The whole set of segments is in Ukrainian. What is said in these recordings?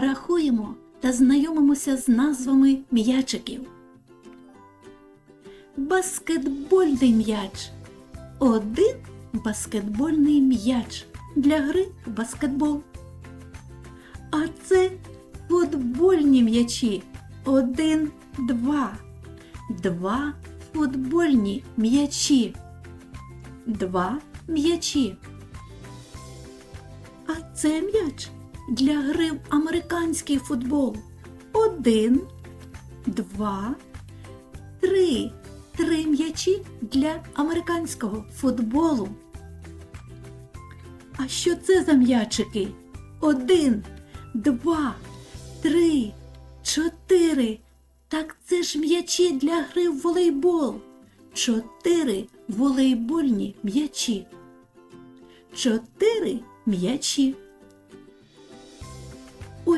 Рахуємо та знайомимося з назвами м'ячиків. Баскетбольний м'яч. Один баскетбольний м'яч для гри в баскетбол. А це футбольні м'ячі. Один, два. Два футбольні м'ячі. Два м'ячі. А це м'яч для гри в американський футбол. Один, два, три. Три м'ячі для американського футболу. А що це за м'ячики? Один, два, три, чотири. Так це ж м'ячі для гри в волейбол. Чотири волейбольні м'ячі. Чотири м'ячі.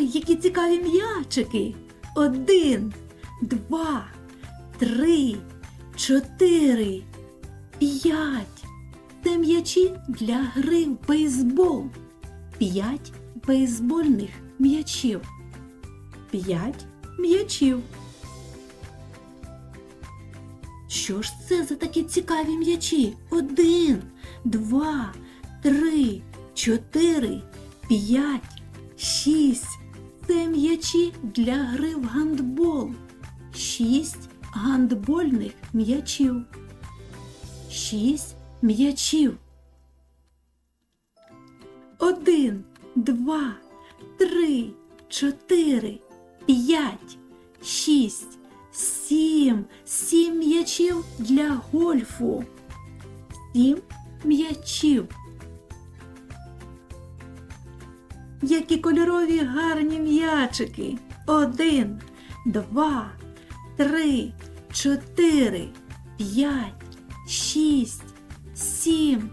Ой, які цікаві м'ячики. Один, два, три, чотири, п'ять. Це м'ячі для гри в бейсбол. П'ять бейсбольних м'ячів. П'ять м'ячів. Що ж це за такі цікаві м'ячі? Один, два, три, чотири, п'ять, шість. М'ячі для гри в гандбол. Шість гандбольних м'ячів. Шість м'ячів. Один, два, три, чотири, п'ять, шість, сім. Сім м'ячів для гольфу. Сім м'ячів. Які кольорові гарні м'ячики. Один, два, три, чотири, п'ять, шість, сім,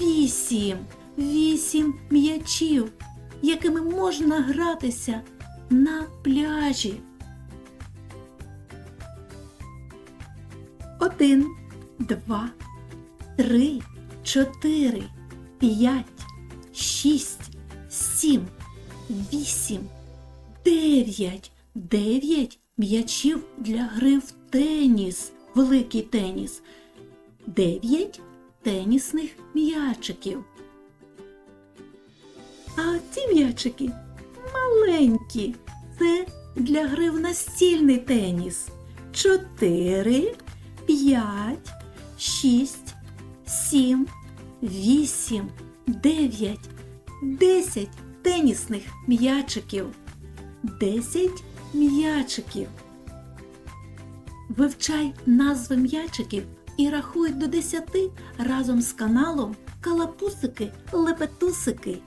вісім. Вісім м'ячів, якими можна гратися на пляжі. Один, два, три, чотири, п'ять, шість, сім, вісім, дев'ять. Дев'ять м'ячів для гри в теніс. Великий теніс. Дев'ять тенісних м'ячиків. А ці м'ячики маленькі. Це для гри в настільний теніс. Чотири, п'ять, шість, сім, вісім, дев'ять, десять тенісних м'ячиків. Десять м'ячиків. Вивчай назви м'ячиків і рахуй до десяти разом з каналом Калапусики Лепетусики.